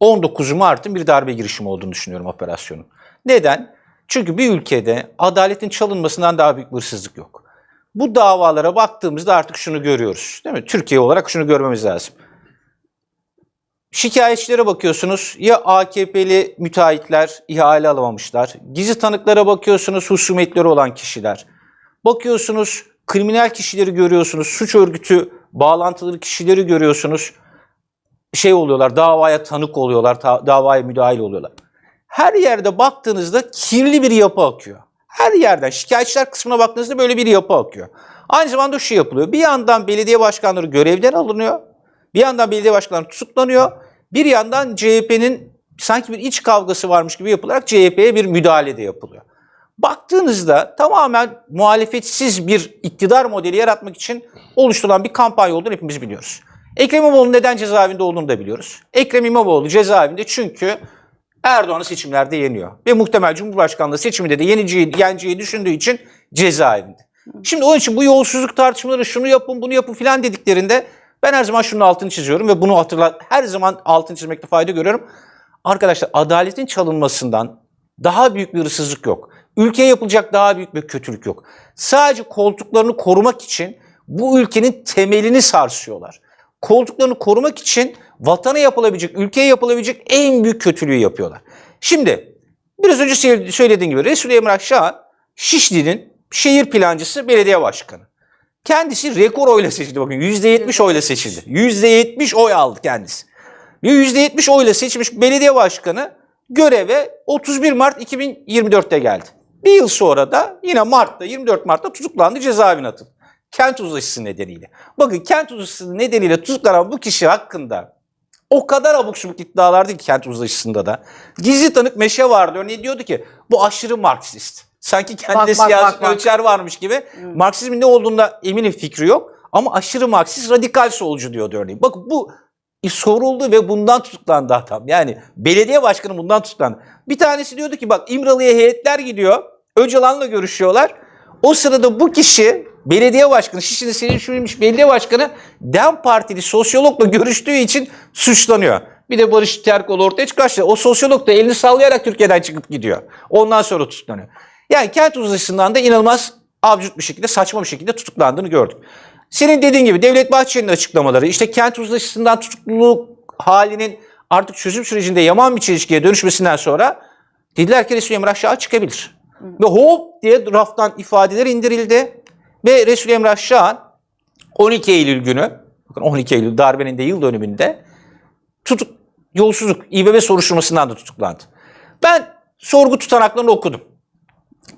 19 Mart'ın bir darbe girişimi olduğunu düşünüyorum operasyonun. Neden? Çünkü bir ülkede adaletin çalınmasından daha büyük bir hırsızlık yok. Bu davalara baktığımızda artık şunu görüyoruz. Değil mi? Türkiye olarak şunu görmemiz lazım. Şikayetçilere bakıyorsunuz ya AKP'li müteahhitler ihale alamamışlar. Gizli tanıklara bakıyorsunuz husumetleri olan kişiler. Bakıyorsunuz kriminal kişileri görüyorsunuz. Suç örgütü bağlantılı kişileri görüyorsunuz. Şey oluyorlar davaya tanık oluyorlar, davaya müdahil oluyorlar. Her yerde baktığınızda kirli bir yapı akıyor. Her yerden şikayetçiler kısmına baktığınızda böyle bir yapı akıyor. Aynı zamanda şu yapılıyor. Bir yandan belediye başkanları görevden alınıyor. Bir yandan belediye başkanları tutuklanıyor. Bir yandan CHP'nin sanki bir iç kavgası varmış gibi yapılarak CHP'ye bir müdahale de yapılıyor. Baktığınızda tamamen muhalefetsiz bir iktidar modeli yaratmak için oluşturulan bir kampanya olduğunu hepimiz biliyoruz. Ekrem İmamoğlu neden cezaevinde olduğunu da biliyoruz. Ekrem İmamoğlu cezaevinde çünkü Erdoğan'ı seçimlerde yeniyor. Ve muhtemel Cumhurbaşkanlığı seçiminde de yeneceği, yeneceği düşündüğü için cezaevinde. Şimdi onun için bu yolsuzluk tartışmaları şunu yapın bunu yapın filan dediklerinde ben her zaman şunun altını çiziyorum ve bunu hatırla her zaman altını çizmekte fayda görüyorum. Arkadaşlar adaletin çalınmasından daha büyük bir hırsızlık yok. Ülkeye yapılacak daha büyük bir kötülük yok. Sadece koltuklarını korumak için bu ülkenin temelini sarsıyorlar. Koltuklarını korumak için vatana yapılabilecek, ülkeye yapılabilecek en büyük kötülüğü yapıyorlar. Şimdi biraz önce söyle- söylediğim gibi Resul Emrah Şahan Şişli'nin şehir plancısı belediye başkanı. Kendisi rekor oyla seçildi bakın. %70 oyla seçildi. %70 oy aldı kendisi. Ve %70 oyla seçilmiş belediye başkanı göreve 31 Mart 2024'te geldi. Bir yıl sonra da yine Mart'ta 24 Mart'ta tutuklandı cezaevine atıldı. Kent uzlaşısı nedeniyle. Bakın kent uzlaşısı nedeniyle tutuklanan bu kişi hakkında o kadar abuk subuk iddialardı ki kent uzlaşısında da. Gizli tanık Meşe vardı. Örneğin diyordu ki bu aşırı Marksist. Sanki kendine Bak, bak, siyasi bak, bak. ölçer varmış gibi. Marksizmin ne olduğunda eminim fikri yok. Ama aşırı Marksist radikal solcu diyordu örneğin. Bakın bu soruldu ve bundan tutuklandı adam. Yani belediye başkanı bundan tutuklandı. Bir tanesi diyordu ki bak İmralı'ya heyetler gidiyor. Öcalan'la görüşüyorlar. O sırada bu kişi belediye başkanı, Şişli'nin seçilmiş belediye başkanı DEM Partili sosyologla görüştüğü için suçlanıyor. Bir de Barış Terkoğlu ortaya çıkarsa o sosyolog da elini sallayarak Türkiye'den çıkıp gidiyor. Ondan sonra tutuklanıyor. Yani kent uzlaşısından da inanılmaz absürt bir şekilde, saçma bir şekilde tutuklandığını gördük. Senin dediğin gibi Devlet Bahçeli'nin açıklamaları, işte kent uzlaşısından tutukluluk halinin artık çözüm sürecinde yaman bir çelişkiye dönüşmesinden sonra dediler ki Resul Emrah Şah çıkabilir. Ve hop diye raftan ifadeler indirildi. Ve Resul Emrah Şah 12 Eylül günü, bakın 12 Eylül darbenin de yıl dönümünde tutuk, yolsuzluk, İBB soruşturmasından da tutuklandı. Ben sorgu tutanaklarını okudum.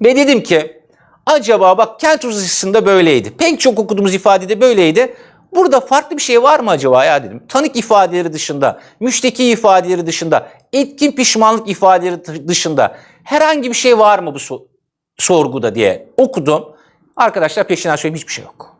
Ve dedim ki acaba bak kent uzlaşısında böyleydi. Pek çok okuduğumuz ifadede böyleydi. Burada farklı bir şey var mı acaba ya dedim. Tanık ifadeleri dışında, müşteki ifadeleri dışında, etkin pişmanlık ifadeleri dışında herhangi bir şey var mı bu so- sorguda diye okudum. Arkadaşlar peşinden söyleyeyim hiçbir şey yok.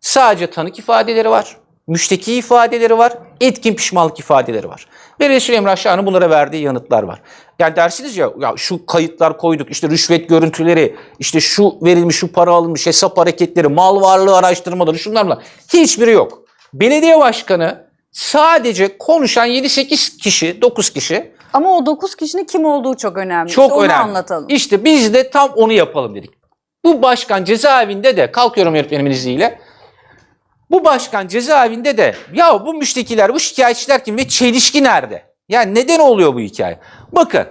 Sadece tanık ifadeleri var, müşteki ifadeleri var, etkin pişmanlık ifadeleri var. Ve Resul Emrah Şah'ın bunlara verdiği yanıtlar var. Yani dersiniz ya, ya şu kayıtlar koyduk, işte rüşvet görüntüleri, işte şu verilmiş, şu para alınmış, hesap hareketleri, mal varlığı araştırmaları, şunlar bunlar. Hiçbiri yok. Belediye başkanı sadece konuşan 7-8 kişi, 9 kişi Ama o 9 kişinin kim olduğu çok önemli. çok İşte onu önemli. anlatalım. İşte biz de tam onu yapalım dedik. Bu başkan cezaevinde de kalkıyorum yönetmenimin izniyle. Bu başkan cezaevinde de ya bu müştekiler, bu şikayetçiler kim ve çelişki nerede? Yani neden oluyor bu hikaye? Bakın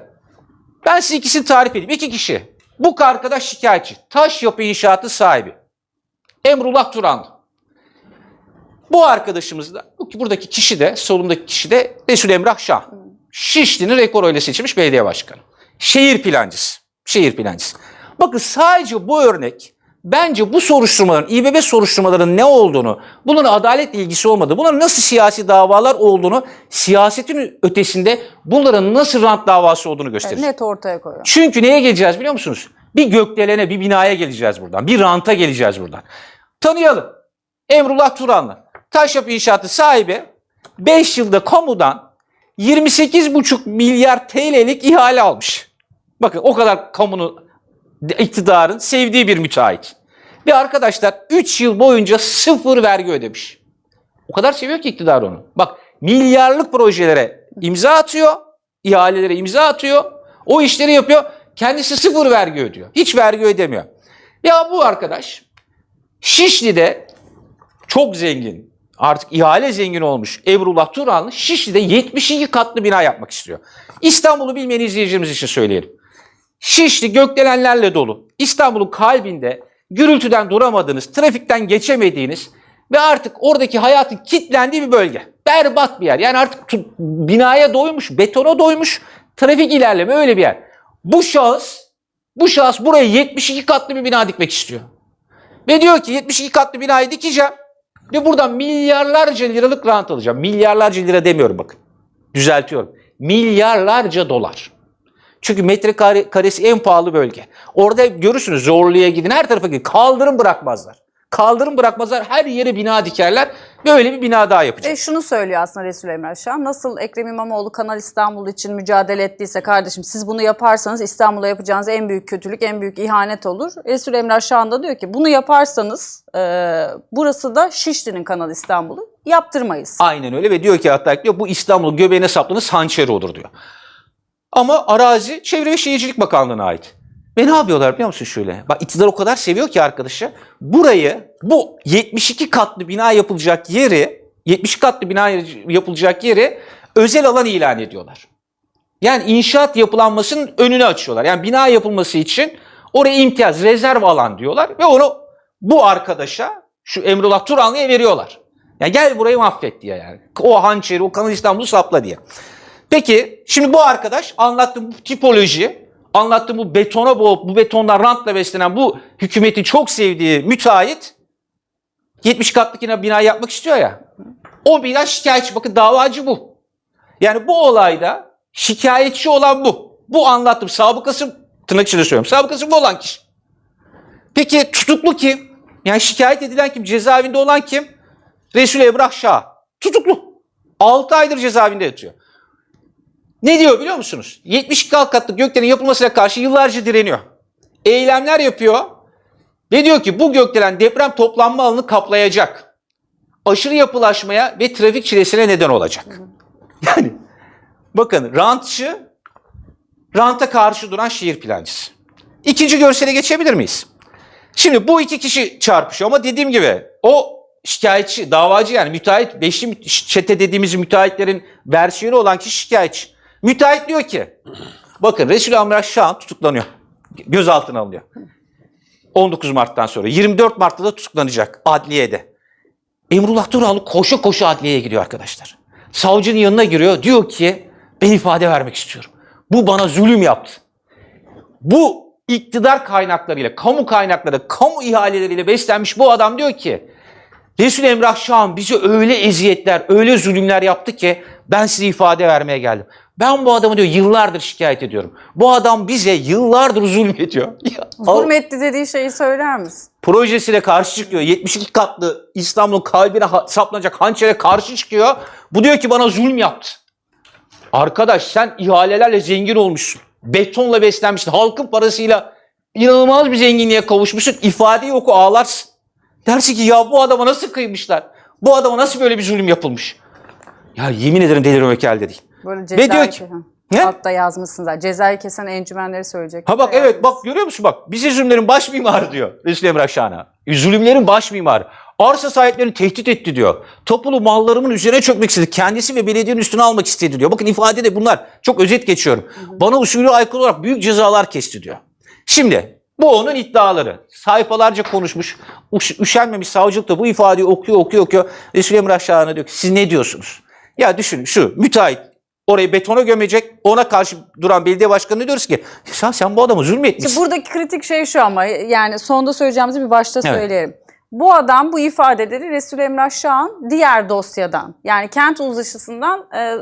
ben size ikisini tarif edeyim. İki kişi. Bu arkadaş şikayetçi. Taş yapı inşaatı sahibi. Emrullah Turan. Bu arkadaşımız da, bu- buradaki kişi de, solundaki kişi de Resul Emrah Şah. Şişli'nin rekor oyla seçilmiş belediye başkanı. Şehir plancısı. Şehir plancısı. Bakın sadece bu örnek bence bu soruşturmaların, İBB soruşturmalarının ne olduğunu, bunların adaletle ilgisi olmadığı, bunların nasıl siyasi davalar olduğunu, siyasetin ötesinde bunların nasıl rant davası olduğunu gösterir. Net ortaya koyuyor. Çünkü neye geleceğiz biliyor musunuz? Bir gökdelene, bir binaya geleceğiz buradan. Bir ranta geleceğiz buradan. Tanıyalım. Emrullah Turanlı. Taşyapı İnşaatı sahibi 5 yılda kamudan 28,5 milyar TL'lik ihale almış. Bakın o kadar kamunun iktidarın sevdiği bir müteahhit. Ve arkadaşlar 3 yıl boyunca sıfır vergi ödemiş. O kadar seviyor ki iktidar onu. Bak milyarlık projelere imza atıyor. ihalelere imza atıyor. O işleri yapıyor. Kendisi sıfır vergi ödüyor. Hiç vergi ödemiyor. Ya bu arkadaş Şişli'de çok zengin. Artık ihale zengin olmuş Emrullah Turanlı Şişli'de 72 katlı bina yapmak istiyor. İstanbul'u bilmeyen izleyicilerimiz için söyleyelim. Şişli gökdelenlerle dolu. İstanbul'un kalbinde gürültüden duramadığınız, trafikten geçemediğiniz ve artık oradaki hayatın kitlendiği bir bölge. Berbat bir yer. Yani artık binaya doymuş, betona doymuş, trafik ilerleme öyle bir yer. Bu şahıs, bu şahıs buraya 72 katlı bir bina dikmek istiyor. Ve diyor ki 72 katlı binayı dikeceğim ve buradan milyarlarca liralık rant alacağım. Milyarlarca lira demiyorum bakın. Düzeltiyorum. Milyarlarca dolar. Çünkü metrekare karesi en pahalı bölge. Orada görürsünüz Zorlu'ya gidin her tarafa gidin. Kaldırım bırakmazlar. Kaldırım bırakmazlar her yere bina dikerler. Böyle bir bina daha yapacak. E şunu söylüyor aslında Resul Emre Şah. Nasıl Ekrem İmamoğlu Kanal İstanbul için mücadele ettiyse kardeşim siz bunu yaparsanız İstanbul'a yapacağınız en büyük kötülük, en büyük ihanet olur. Resul Emre Şah'ın da diyor ki bunu yaparsanız e, burası da Şişli'nin Kanal İstanbul'u yaptırmayız. Aynen öyle ve diyor ki hatta diyor bu İstanbul'un göbeğine saplanır hançeri olur diyor. Ama arazi Çevre ve Şehircilik Bakanlığı'na ait. Ve ne yapıyorlar biliyor musun şöyle? Bak iktidar o kadar seviyor ki arkadaşı. Burayı bu 72 katlı bina yapılacak yeri 72 katlı bina yapılacak yeri özel alan ilan ediyorlar. Yani inşaat yapılanmasının önünü açıyorlar. Yani bina yapılması için oraya imtiyaz, rezerv alan diyorlar ve onu bu arkadaşa şu Emrullah Turanlı'ya veriyorlar. Ya gel burayı mahvet diye yani. O hançeri, o Kanal İstanbul'u sapla diye. Peki şimdi bu arkadaş anlattığım bu tipoloji, anlattığım bu betona boğup bu betonla rantla beslenen bu hükümetin çok sevdiği müteahhit 70 katlık yine bina yapmak istiyor ya. O bina şikayetçi. Bakın davacı bu. Yani bu olayda şikayetçi olan bu. Bu anlattım. Sabıkası tırnak içinde söylüyorum. Sabıkası bu olan kişi. Peki tutuklu kim? Yani şikayet edilen kim? Cezaevinde olan kim? Resul Emrah Şah. Tutuklu. 6 aydır cezaevinde yatıyor. Ne diyor biliyor musunuz? 72 katlı gökdelenin yapılmasına karşı yıllarca direniyor. Eylemler yapıyor. Ve diyor ki bu gökdelen deprem toplanma alanını kaplayacak. Aşırı yapılaşmaya ve trafik çilesine neden olacak. Yani bakın rantçı, ranta karşı duran şehir plancısı. İkinci görsele geçebilir miyiz? Şimdi bu iki kişi çarpışıyor ama dediğim gibi o şikayetçi, davacı yani müteahhit, beşli çete dediğimiz müteahhitlerin versiyonu olan kişi şikayetçi. Müteahhit diyor ki, bakın Resul Amrah Şahan tutuklanıyor. Gözaltına alınıyor. 19 Mart'tan sonra. 24 Mart'ta da tutuklanacak adliyede. Emrullah Turanlı koşa koşa adliyeye gidiyor arkadaşlar. Savcının yanına giriyor. Diyor ki ben ifade vermek istiyorum. Bu bana zulüm yaptı. Bu iktidar kaynaklarıyla, kamu kaynakları, kamu ihaleleriyle beslenmiş bu adam diyor ki Resul Emrah Şahan bize öyle eziyetler, öyle zulümler yaptı ki ben size ifade vermeye geldim. Ben bu adamı diyor yıllardır şikayet ediyorum. Bu adam bize yıllardır zulüm ediyor. Ya, al- Zulmetti dediği şeyi söyler misin? projesine karşı çıkıyor. 72 katlı İstanbul'un kalbine ha- saplanacak hançere karşı çıkıyor. Bu diyor ki bana zulüm yaptı. Arkadaş sen ihalelerle zengin olmuşsun. Betonla beslenmişsin. Halkın parasıyla inanılmaz bir zenginliğe kavuşmuşsun. İfadeyi oku ağlarsın. Dersin ki ya bu adama nasıl kıymışlar? Bu adama nasıl böyle bir zulüm yapılmış? Ya yemin ederim delirmek elde değil. Böyle cezayı diyor ki- Ne? Altta yazmışsın zaten. Cezayı kesen encümenleri söyleyecek. Ha bak evet bak görüyor musun bak bize zulümlerin baş mimarı diyor Resul Emrah Şahan'a. Zulümlerin baş mimarı. Arsa sahiplerini tehdit etti diyor. Topulu mallarımın üzerine çökmek istedi. Kendisi ve belediyenin üstüne almak istedi diyor. Bakın ifadede bunlar çok özet geçiyorum. Bana usulü aykırı olarak büyük cezalar kesti diyor. Şimdi bu onun iddiaları. Sayfalarca konuşmuş. Uş, üşenmemiş savcılık da bu ifadeyi okuyor okuyor okuyor. Resul Emrah Şahan'a diyor ki siz ne diyorsunuz? Ya düşünün şu müteahhit orayı betona gömecek. Ona karşı duran belediye başkanı diyoruz ki sen, sen bu adama zulmetmişsin. İşte buradaki kritik şey şu ama yani sonda söyleyeceğimizi bir başta Evet. söyleyelim. Bu adam bu ifadeleri Resul Emrah Şah'ın diğer dosyadan yani kent uzlaşısından e,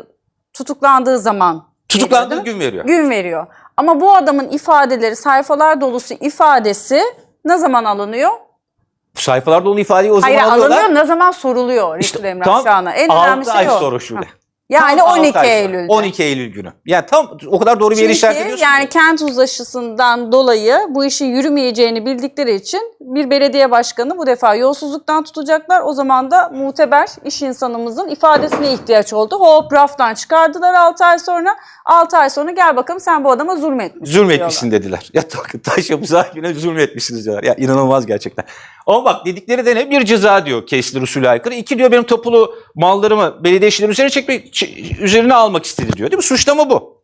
tutuklandığı zaman Tutuklandığı veriyor, gün veriyor. gün veriyor. Ama bu adamın ifadeleri sayfalar dolusu ifadesi ne zaman alınıyor? Sayfalarda onun ifadeyi o zaman Hayır alıyorlar. alınıyor ne zaman soruluyor Resul İşte Emrah Şah'ına. En 6 önemli şey ay o. sonra şöyle. Yani Tam altı 12 ay sonra. Eylül'de. 12 Eylül günü. Yani tam o kadar doğru bir yere işaret Çünkü ediyorsun. yani ki. kent uzlaşısından dolayı bu işin yürümeyeceğini bildikleri için bir belediye başkanı bu defa yolsuzluktan tutacaklar. O zaman da muteber iş insanımızın ifadesine ihtiyaç oldu. Hop raftan çıkardılar 6 ay sonra. 6 ay sonra gel bakalım sen bu adama zulmetmişsin. Zulmetmişsin dediler. Ya ta- taş yapı sahibine zulmetmişsiniz diyorlar. Ya inanılmaz gerçekten. Ama bak dedikleri de ne? Bir ceza diyor kesilir usulü aykırı. İki diyor benim topulu mallarımı belediye işlerim üzerine çekmek, üzerine almak istedi diyor. Değil mi? Suçlama bu.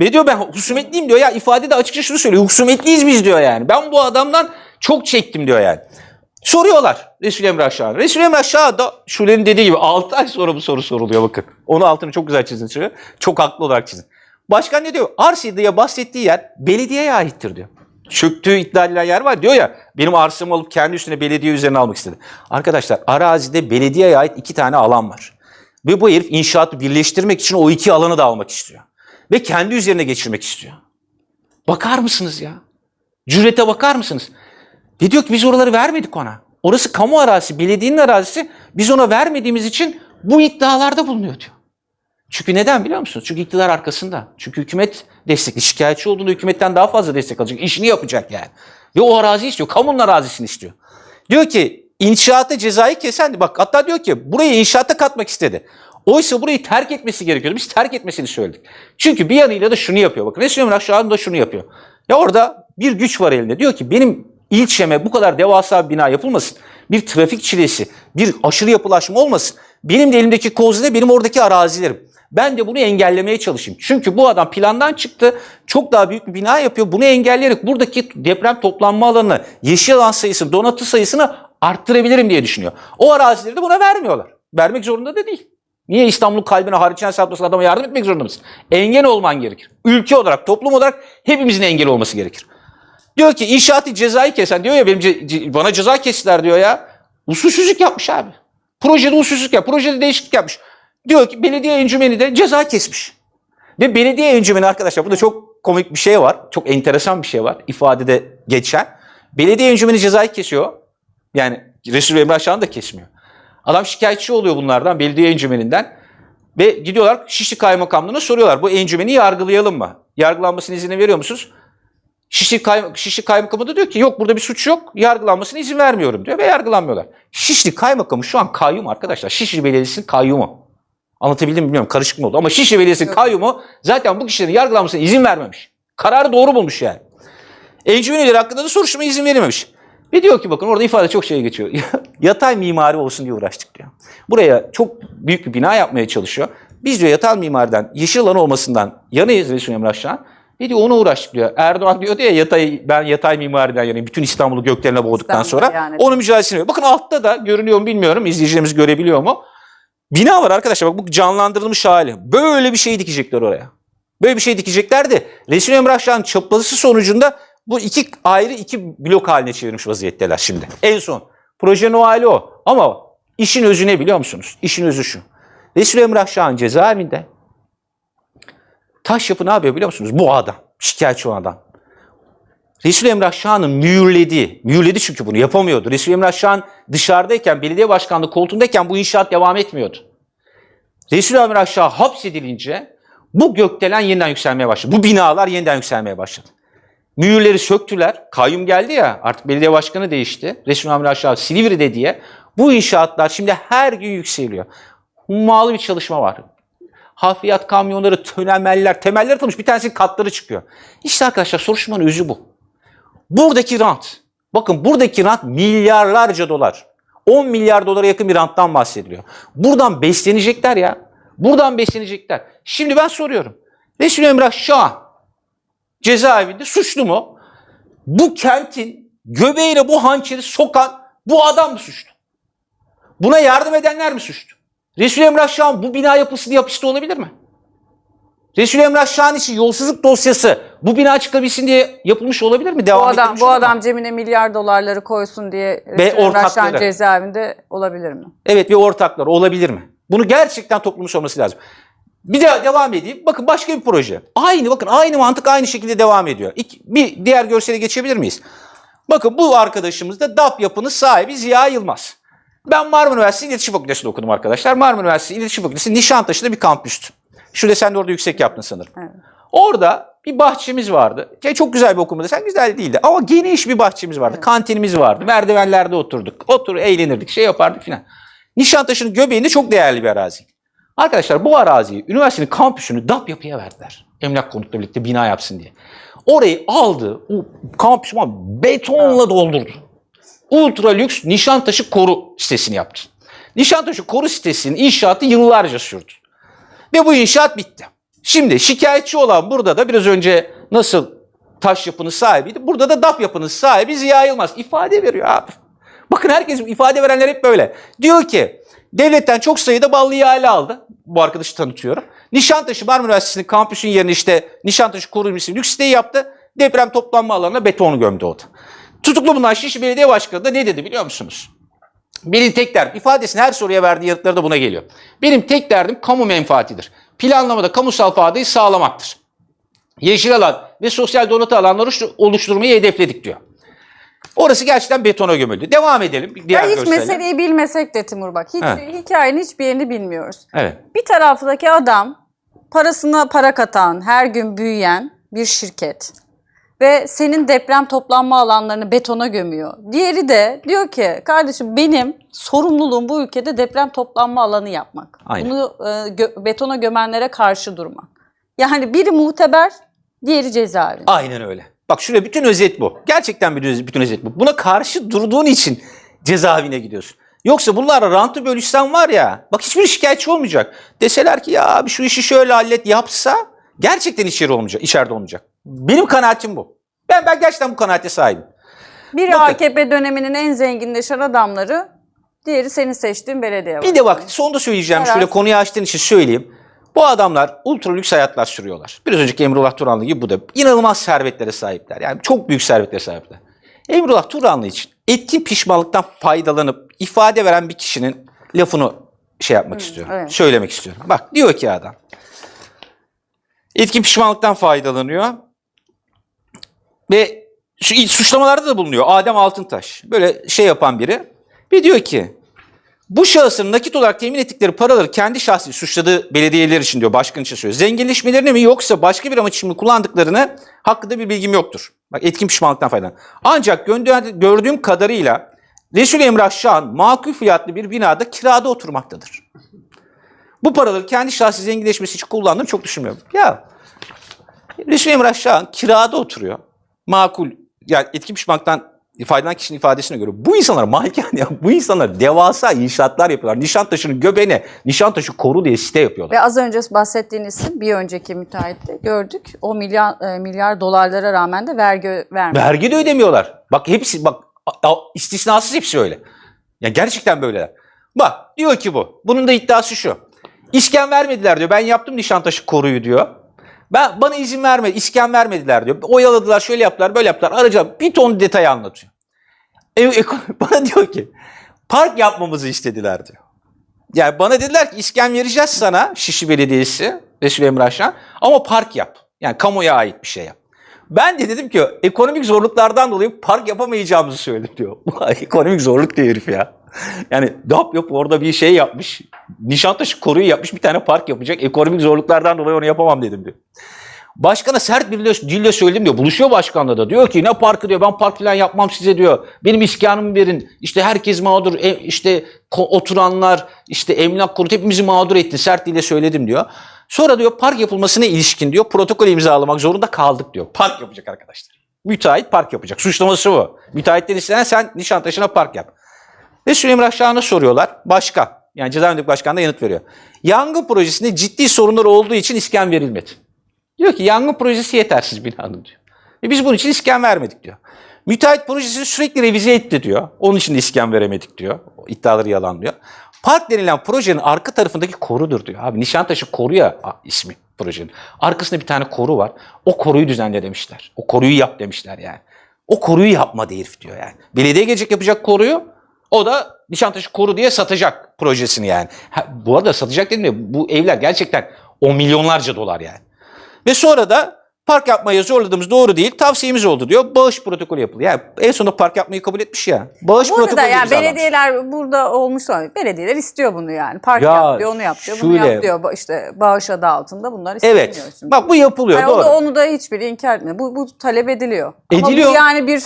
Ve diyor ben husumetliyim diyor. Ya ifade de açıkça şunu söylüyor. Husumetliyiz biz diyor yani. Ben bu adamdan çok çektim diyor yani. Soruyorlar Resul Emrah Şah'a. Resul Emrah Şah da Şule'nin dediği gibi 6 ay sonra bu soru soruluyor bakın. Onu altını çok güzel çizin. şuraya. Çok haklı olarak çizin. Başkan ne diyor? Arsa diye bahsettiği yer belediyeye aittir diyor. Çöktüğü iddia edilen yer var diyor ya benim arsamı alıp kendi üstüne belediye üzerine almak istedi. Arkadaşlar arazide belediyeye ait iki tane alan var. Ve bu herif inşaatı birleştirmek için o iki alanı da almak istiyor. Ve kendi üzerine geçirmek istiyor. Bakar mısınız ya? Cürete bakar mısınız? Ve diyor ki biz oraları vermedik ona. Orası kamu arazisi, belediyenin arazisi. Biz ona vermediğimiz için bu iddialarda bulunuyor diyor. Çünkü neden biliyor musunuz? Çünkü iktidar arkasında. Çünkü hükümet destekli. Şikayetçi olduğunda hükümetten daha fazla destek alacak. İşini yapacak yani. Ve o arazi istiyor. Kamunun arazisini istiyor. Diyor ki inşaata cezayı kesen bak hatta diyor ki burayı inşaata katmak istedi. Oysa burayı terk etmesi gerekiyordu. Biz terk etmesini söyledik. Çünkü bir yanıyla da şunu yapıyor. Bakın Resul Emrah şu anda şunu yapıyor. Ya orada bir güç var elinde. Diyor ki benim ilçeme bu kadar devasa bir bina yapılmasın. Bir trafik çilesi, bir aşırı yapılaşma olmasın. Benim de elimdeki koz ne? Benim oradaki arazilerim. Ben de bunu engellemeye çalışayım. Çünkü bu adam plandan çıktı. Çok daha büyük bir bina yapıyor. Bunu engelleyerek buradaki deprem toplanma alanını, yeşil alan sayısını, donatı sayısını arttırabilirim diye düşünüyor. O arazileri de buna vermiyorlar. Vermek zorunda da değil. Niye İstanbul'un kalbine hariçten saplasın adama yardım etmek zorunda mısın? Engel olman gerekir. Ülke olarak, toplum olarak hepimizin engel olması gerekir. Diyor ki inşaatı cezayı kesen diyor ya benim ce- bana ceza kestiler diyor ya. Usulsüzlük yapmış abi. Projede usulsüzlük yap. Projede değişiklik yapmış. Diyor ki belediye encümeni de ceza kesmiş. Ve belediye encümeni arkadaşlar burada çok komik bir şey var. Çok enteresan bir şey var. ifadede geçen. Belediye encümeni cezayı kesiyor. Yani Resul Emrah Şah'ın da kesmiyor. Adam şikayetçi oluyor bunlardan belediye encümeninden. Ve gidiyorlar Şişli Kaymakamlığı'na soruyorlar. Bu encümeni yargılayalım mı? Yargılanmasına izin veriyor musunuz? Şişli, Kay Şişli Kaymakamı da diyor ki yok burada bir suç yok. Yargılanmasına izin vermiyorum diyor ve yargılanmıyorlar. Şişli Kaymakamı şu an kayyum arkadaşlar. Şişli Belediyesi'nin kayyumu. Anlatabildim mi bilmiyorum karışık mı oldu ama Şişli Belediyesi'nin kayyumu zaten bu kişilerin yargılanmasına izin vermemiş. Kararı doğru bulmuş yani. Encümenileri hakkında da soruşturmaya izin verilmemiş. Ve diyor ki bakın orada ifade çok şey geçiyor. yatay mimari olsun diye uğraştık diyor. Buraya çok büyük bir bina yapmaya çalışıyor. Biz diyor yatay mimariden, yeşil alan olmasından yanayız Resul Emrah Şahan. Ve diyor ona uğraştık diyor. Erdoğan diyor ya yatay, ben yatay mimariden yanayım. Bütün İstanbul'u göklerine boğduktan İstanbul'da sonra. yani. Onun mücadelesini veriyor. Bakın altta da görünüyor mu bilmiyorum. İzleyicilerimiz görebiliyor mu? Bina var arkadaşlar. Bak bu canlandırılmış hali. Böyle bir şey dikecekler oraya. Böyle bir şey dikecekler de Resul Emrah Şah'ın çaprazısı sonucunda bu iki ayrı iki blok haline çevirmiş vaziyetteler şimdi. En son. Projenin o o. Ama işin özü ne biliyor musunuz? İşin özü şu. Resul Emrah Şah'ın cezaevinde taş yapı ne yapıyor biliyor musunuz? Bu adam. Şikayetçi olan adam. Resul Emrah Şah'ın mühürlediği, mühürledi çünkü bunu yapamıyordu. Resul Emrah Şah'ın dışarıdayken, belediye başkanlığı koltuğundayken bu inşaat devam etmiyordu. Resul Emrah Şah hapsedilince bu gökdelen yeniden yükselmeye başladı. Bu binalar yeniden yükselmeye başladı. Mühürleri söktüler. Kayyum geldi ya artık belediye başkanı değişti. Resul Emrah Şah Silivri'de diye. Bu inşaatlar şimdi her gün yükseliyor. Hummalı bir çalışma var. Hafriyat kamyonları, tönemeller, temeller atılmış. Bir tanesinin katları çıkıyor. İşte arkadaşlar soruşturmanın özü bu. Buradaki rant. Bakın buradaki rant milyarlarca dolar. 10 milyar dolara yakın bir ranttan bahsediliyor. Buradan beslenecekler ya. Buradan beslenecekler. Şimdi ben soruyorum. Resul Emrah Şah cezaevinde suçlu mu? Bu kentin göbeğine bu hançeri sokan bu adam mı suçlu? Buna yardım edenler mi suçlu? Resul Emrah Şah'ın bu bina yapısını yapıştı olabilir mi? Resul Emrah Şah'ın için yolsuzluk dosyası bu bina çıkabilsin diye yapılmış olabilir mi? Bu Devam adam, bu olabilir mi? adam cebine milyar dolarları koysun diye Ve Resul Emrah Şah'ın ortakları. cezaevinde olabilir mi? Evet bir ortaklar olabilir mi? Bunu gerçekten toplumumuz olması lazım. Bir de devam edeyim. Bakın başka bir proje. Aynı bakın aynı mantık aynı şekilde devam ediyor. İki- bir diğer görsele geçebilir miyiz? Bakın bu arkadaşımız da DAP yapının sahibi Ziya Yılmaz. Ben Marmara Üniversitesi İletişim Fakültesi'nde okudum arkadaşlar. Marmara Üniversitesi İletişim Fakültesi Nişantaşı'nda bir kampüstü. Şurada sen de orada yüksek yaptın sanırım. Evet. Orada bir bahçemiz vardı. Ya çok güzel bir okuma desen güzel değildi. Ama geniş bir bahçemiz vardı. Kantinimiz vardı. Merdivenlerde oturduk. Otur eğlenirdik. Şey yapardık filan. Nişantaşı'nın göbeğinde çok değerli bir arazi. Arkadaşlar bu araziyi üniversitenin kampüsünü DAP yapıya verdiler. Emlak konutla birlikte bina yapsın diye. Orayı aldı. O kampüsü betonla doldurdu. Ultra lüks Nişantaşı Koru sitesini yaptı. Nişantaşı Koru sitesinin inşaatı yıllarca sürdü. Ve bu inşaat bitti. Şimdi şikayetçi olan burada da biraz önce nasıl taş yapının sahibiydi. Burada da DAP yapının sahibi Ziya Yılmaz. ifade veriyor abi. Bakın herkes ifade verenler hep böyle. Diyor ki devletten çok sayıda ballı ihale aldı. Bu arkadaşı tanıtıyorum. Nişantaşı Marmara Üniversitesi'nin kampüsün yerine işte Nişantaşı Koru isimli lüks siteyi yaptı. Deprem toplanma alanına betonu gömdü o da. Tutuklu bulunan Şişli Belediye Başkanı da ne dedi biliyor musunuz? Benim tek derdim, ifadesinin her soruya verdiği yanıtları da buna geliyor. Benim tek derdim kamu menfaatidir. Planlamada kamusal faydayı sağlamaktır. Yeşil alan ve sosyal donatı alanları oluştur- oluşturmayı hedefledik diyor. Orası gerçekten betona gömüldü. Devam edelim. Diğer Ya hiç gösterelim. meseleyi bilmesek de Timur bak. Hiç, Evet. hikayenin hiçbir yerini bilmiyoruz. Evet. Bir taraftaki adam parasına para katan, her gün büyüyen bir şirket. Ve senin deprem toplanma alanlarını betona gömüyor. Diğeri de diyor ki kardeşim benim sorumluluğum bu ülkede deprem toplanma alanı yapmak. Aynen. Bunu e, gö- betona gömenlere karşı durmak. Yani biri muteber, diğeri cezaevinde. Aynen öyle. Bak şuraya bütün özet bu. Gerçekten bütün, bütün özet bu. Buna karşı durduğun için cezaevine gidiyorsun. Yoksa bunlarla rantı bölüşsen var ya, bak hiçbir şikayetçi olmayacak. Deseler ki ya abi şu işi şöyle hallet yapsa gerçekten içeri olmayacak, içeride olmayacak. Benim kanaatim bu. Ben ben gerçekten bu kanaate sahibim. Biri Bakın. AKP döneminin en zenginleşen adamları, diğeri senin seçtiğin belediye Bir başkanı. de bak sonunda söyleyeceğim Herhalde. şöyle konuyu açtığın için söyleyeyim. Bu adamlar ultra lüks hayatlar sürüyorlar. Biraz önceki Emrullah Turanlı gibi bu da inanılmaz servetlere sahipler. Yani çok büyük servetlere sahipler. Emrullah Turanlı için etkin pişmanlıktan faydalanıp ifade veren bir kişinin lafını şey yapmak istiyorum. evet. Söylemek istiyorum. Bak diyor ki adam. Etkin pişmanlıktan faydalanıyor. Ve şu suçlamalarda da bulunuyor. Adem Altıntaş. Böyle şey yapan biri. Ve diyor ki bu şahısın nakit olarak temin ettikleri paraları kendi şahsi suçladığı belediyeler için diyor başkan için söylüyor. Zenginleşmelerini mi yoksa başka bir amaç için mi kullandıklarını hakkında bir bilgim yoktur. Bak etkin pişmanlıktan faydalan. Ancak gördüğüm kadarıyla Resul Emrah Şah'ın makul fiyatlı bir binada kirada oturmaktadır. Bu paraları kendi şahsi zenginleşmesi için kullandığını çok düşünmüyorum. Ya Resul Emrah Şah'ın kirada oturuyor. Makul, yani etkin pişmanlıktan faydalanan kişinin ifadesine göre bu insanlar malikane ya, bu insanlar devasa inşaatlar yapıyorlar. Nişantaşı'nın göbeğine Nişantaşı Koru diye site yapıyorlar. Ve az önce bahsettiğin isim bir önceki müteahhitte gördük. O milyar, e, milyar dolarlara rağmen de vergi vermiyor. Vergi de ödemiyorlar. Bak hepsi bak istisnasız hepsi öyle. Ya gerçekten böyleler. Bak diyor ki bu. Bunun da iddiası şu. İsken vermediler diyor. Ben yaptım Nişantaşı koruyu diyor. Ben bana izin vermedi, isken vermediler diyor. Oyaladılar, şöyle yaptılar, böyle yaptılar. Araca bir ton detay anlatıyor. E, e, bana diyor ki park yapmamızı istediler diyor. Yani bana dediler ki isken vereceğiz sana Şişli Belediyesi, Emre Aşan ama park yap. Yani kamuya ait bir şey yap. Ben de dedim ki ekonomik zorluklardan dolayı park yapamayacağımızı söyledim diyor. Ekonomik zorluk diyor herif ya. Yani DAP yapıp orada bir şey yapmış. Nişantaşı koruyu yapmış bir tane park yapacak. Ekonomik zorluklardan dolayı onu yapamam dedim diyor. Başkana sert bir dille- söyledim diyor. Buluşuyor başkanla da. Diyor ki ne parkı diyor. Ben park falan yapmam size diyor. Benim iskanımı verin. İşte herkes mağdur. E, işte oturanlar, işte emlak konut hepimizi mağdur etti. Sert dille söyledim diyor. Sonra diyor park yapılmasına ilişkin diyor protokol imzalamak zorunda kaldık diyor. Park yapacak arkadaşlar. Müteahhit park yapacak. Suçlaması bu. Müteahhitten istenen sen Nişantaşı'na park yap. Ve Süleyman Şahan'a soruyorlar. Başkan. Yani cezaevindeki başkan da yanıt veriyor. Yangın projesinde ciddi sorunlar olduğu için iskan verilmedi. Diyor ki yangın projesi yetersiz binanın diyor. Ve biz bunun için iskan vermedik diyor. Müteahhit projesini sürekli revize etti diyor. Onun için de iskan veremedik diyor. O iddiaları yalanlıyor. Park denilen projenin arka tarafındaki korudur diyor. Abi Nişantaşı koru ya ismi projenin. Arkasında bir tane koru var. O koruyu düzenle demişler. O koruyu yap demişler yani. O koruyu yapma herif diyor yani. Belediye gelecek yapacak koruyu. O da Nişantaşı koru diye satacak projesini yani. Ha, bu arada satacak dedim ya bu evler gerçekten o milyonlarca dolar yani. Ve sonra da Park yapmaya zorladığımız doğru değil. Tavsiyemiz oldu diyor. Bağış protokolü yapılıyor. Yani en sonunda park yapmayı kabul etmiş ya. Bağış Burada da protokolü yani imzalamış. belediyeler burada olmuş sonra belediyeler istiyor bunu yani. Park Ya yap diyor, onu yap diyor, bunu şöyle- yap diyor. Ba- İşte bağış adı altında bunlar istemiyor Evet. şimdi. Bak bu yapılıyor. Yani o doğru. da, onu da hiçbiri inkar etmiyor. Bu, bu talep ediliyor. Ama Ediliyor. bu yani bir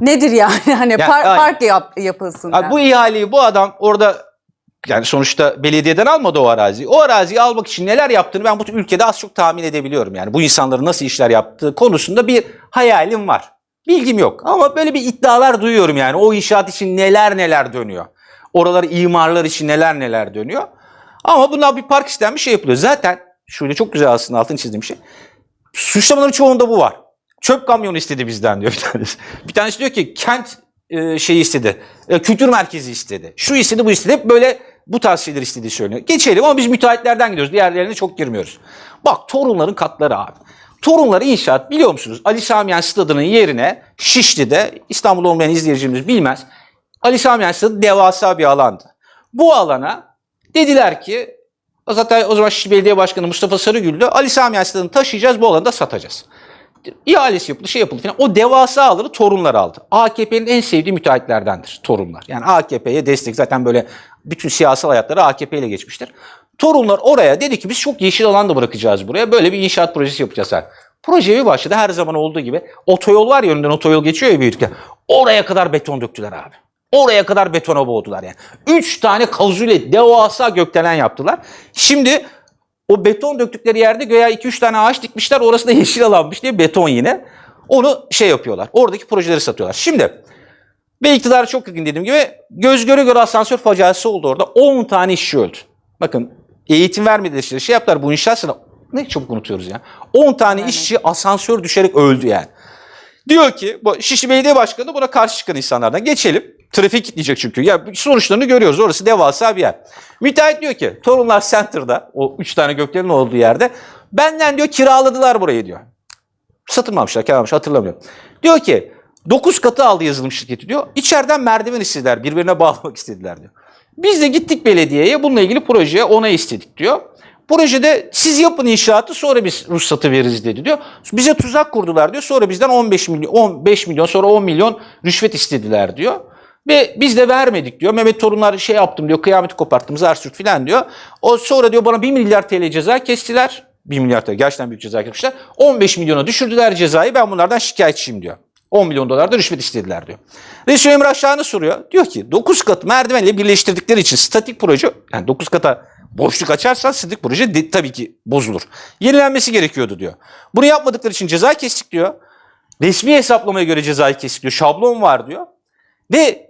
nedir yani? Hani Ya, par- park yap, yapılsın. Abi yani. bu ihaleyi bu adam orada yani sonuçta belediyeden almadı o araziyi. O araziyi almak için neler yaptığını ben bu ülkede az çok tahmin edebiliyorum. Yani bu insanların nasıl işler yaptığı konusunda bir hayalim var. Bilgim yok ama böyle bir iddialar duyuyorum yani. O inşaat için neler neler dönüyor. Oraları imarlar için neler neler dönüyor. Ama bundan bir park istenmiş şey yapılıyor. Zaten şöyle çok güzel aslında altını çizdiğim şey. Suçlamaların çoğunda bu var. Çöp kamyonu istedi bizden diyor bir tanesi. Bir tanesi diyor ki kent e, şeyi istedi. E, kültür merkezi istedi. Şu istedi bu istedi. Hep böyle bu tarz şeyler istediği söyleniyor. Geçelim ama biz müteahhitlerden gidiyoruz. Diğerlerine çok girmiyoruz. Bak torunların katları abi. Torunları inşaat biliyor musunuz? Ali Samiyen Stadı'nın yerine Şişli'de İstanbul olmayan izleyicimiz bilmez. Ali Samiyen Stadı devasa bir alandı. Bu alana dediler ki zaten o zaman Şişli Belediye Başkanı Mustafa Sarıgül'dü. Ali Samiyen Stadı'nı taşıyacağız bu alanda satacağız. İhalesi yapıldı, şey yapıldı falan. O devasa alanı torunlar aldı. AKP'nin en sevdiği müteahhitlerdendir torunlar. Yani AKP'ye destek zaten böyle bütün siyasal hayatları AKP ile geçmiştir. Torunlar oraya dedi ki biz çok yeşil alan da bırakacağız buraya. Böyle bir inşaat projesi yapacağız. Yani. Proje bir başladı her zaman olduğu gibi. Otoyol var ya önünden otoyol geçiyor ya büyürken. Oraya kadar beton döktüler abi. Oraya kadar betona boğdular yani. Üç tane kazule devasa gökdelen yaptılar. Şimdi o beton döktükleri yerde göya 2-3 tane ağaç dikmişler. Orası da yeşil alanmış diye beton yine. Onu şey yapıyorlar. Oradaki projeleri satıyorlar. Şimdi ve iktidara çok yakın dediğim gibi göz göre göre asansör faciası oldu orada. 10 tane işçi öldü. Bakın eğitim vermediler işte şey yaptılar bu inşaat sınavı. Ne çabuk unutuyoruz ya. 10 tane işçi asansör düşerek öldü yani. Diyor ki bu Şişli Belediye Başkanı buna karşı çıkan insanlardan geçelim. Trafik kitleyecek çünkü. Ya sonuçlarını görüyoruz. Orası devasa bir yer. Müteahhit diyor ki Torunlar Center'da o 3 tane göklerin olduğu yerde benden diyor kiraladılar burayı diyor. Satılmamışlar, kiralamış hatırlamıyorum. Diyor ki 9 katı aldı yazılım şirketi diyor. İçeriden merdiven istediler. Birbirine bağlamak istediler diyor. Biz de gittik belediyeye bununla ilgili projeye onay istedik diyor. Projede siz yapın inşaatı sonra biz ruhsatı veririz dedi diyor. Bize tuzak kurdular diyor. Sonra bizden 15 milyon, 15 milyon sonra 10 milyon rüşvet istediler diyor. Ve biz de vermedik diyor. Mehmet Torunlar şey yaptım diyor. Kıyameti koparttım zar sürt filan diyor. O sonra diyor bana 1 milyar TL ceza kestiler. 1 milyar TL gerçekten büyük ceza kesmişler. 15 milyona düşürdüler cezayı. Ben bunlardan şikayetçiyim diyor. 10 milyon dolar da rüşvet istediler diyor. Resul Emrah Şahan'ı soruyor. Diyor ki 9 kat merdivenle birleştirdikleri için statik proje yani 9 kata boşluk açarsan statik proje de- tabii ki bozulur. Yenilenmesi gerekiyordu diyor. Bunu yapmadıkları için ceza kestik diyor. Resmi hesaplamaya göre cezayı kestik diyor. Şablon var diyor. Ve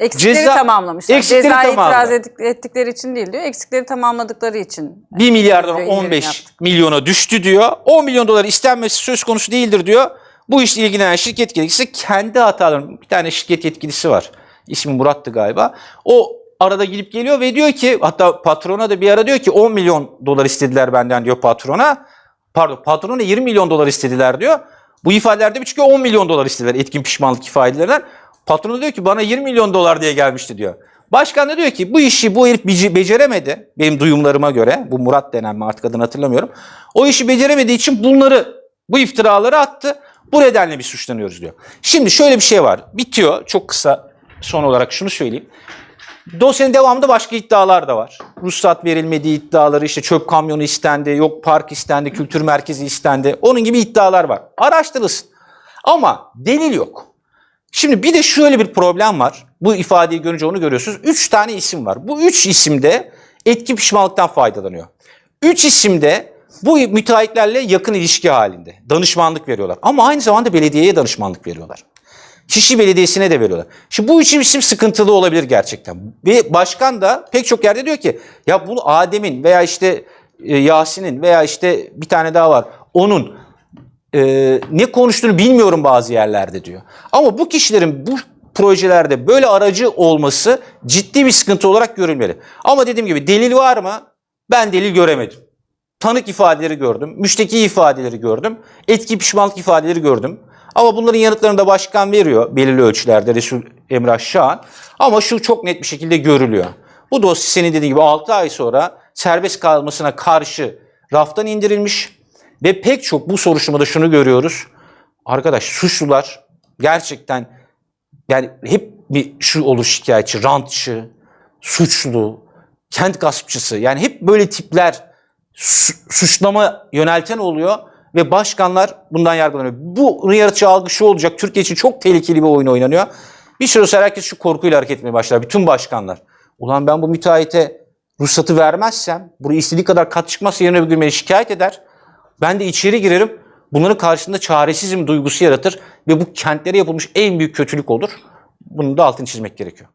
Eksikleri Ceza- tamamlamışlar. eksikleri Cezayı itiraz ettik- ettikleri için değil diyor. Eksikleri tamamladıkları için. 1 milyardan Böyle indirim 15 yaptık. milyona düştü diyor. 10 milyon dolar istenmesi söz konusu değildir diyor. Bu işle ilgilenen şirket yetkilisi kendi hatalarını bir tane şirket yetkilisi var. İsmi Murat'tı galiba. O arada gidip geliyor ve diyor ki hatta patrona da bir ara diyor ki 10 milyon dolar istediler benden diyor patrona. Pardon patrona 20 milyon dolar istediler diyor. Bu ifadelerde çünkü 10 milyon dolar istediler etkin pişmanlık ifadelerinden. Patron da diyor ki bana 20 milyon dolar diye gelmişti diyor. Başkan da diyor ki bu işi bu herif bece- beceremedi. Benim duyumlarıma göre. Bu Murat denen mi artık adını hatırlamıyorum. O işi beceremediği için bunları bu iftiraları attı. Bu nedenle bir suçlanıyoruz diyor. Şimdi şöyle bir şey var. Bitiyor. Çok kısa son olarak şunu söyleyeyim. Dosyanın devamında başka iddialar da var. Ruhsat verilmediği iddiaları işte çöp kamyonu istendi, yok park istendi, kültür merkezi istendi. Onun gibi iddialar var. Araştırılsın. Ama delil yok. Şimdi bir de şöyle bir problem var. Bu ifadeyi görünce onu görüyorsunuz. Üç tane isim var. Bu üç isimde etki pişmanlıktan faydalanıyor. Üç isimde bu müteahhitlerle yakın ilişki halinde. Danışmanlık veriyorlar. Ama aynı zamanda belediyeye danışmanlık veriyorlar. Şişli Belediyesi'ne de veriyorlar. Şimdi bu üçüm isim sıkıntılı olabilir gerçekten. Ve başkan da pek çok yerde diyor ki ya bu Adem'in veya işte e, Yasin'in veya işte bir tane daha var onun e, ne konuştuğunu bilmiyorum bazı yerlerde diyor. Ama bu kişilerin bu projelerde böyle aracı olması ciddi bir sıkıntı olarak görülmeli. Ama dediğim gibi delil var mı? Ben delil göremedim. Tanık ifadeleri gördüm, müşteki ifadeleri gördüm, etki pişmanlık ifadeleri gördüm. Ama bunların yanıtlarını da başkan veriyor belirli ölçülerde Resul Emrah Şahan. Ama şu çok net bir şekilde görülüyor. Bu dosya senin dediğin gibi 6 ay sonra serbest kalmasına karşı raftan indirilmiş Ve pek çok bu soruşturmada şunu görüyoruz. Arkadaş suçlular gerçekten yani hep bir şu olur şikayetçi, rantçı, suçlu, kent gaspçısı. Yani hep böyle tipler su- suçlama yönelten oluyor ve başkanlar bundan yargılanıyor. Bu yaratıcı algı şu olacak. Türkiye için çok tehlikeli bir oyun oynanıyor. Bir süre sonra herkes şu korkuyla hareket etmeye başlar. Bütün başkanlar. Ulan ben bu müteahhite ruhsatı vermezsem, buraya istediği kadar kat çıkmazsa yarın öbür gün beni şikayet eder. Ben de içeri girerim. Bunların karşısında çaresizim duygusu yaratır ve bu kentlere yapılmış en büyük kötülük olur. Bunun da altını çizmek gerekiyor.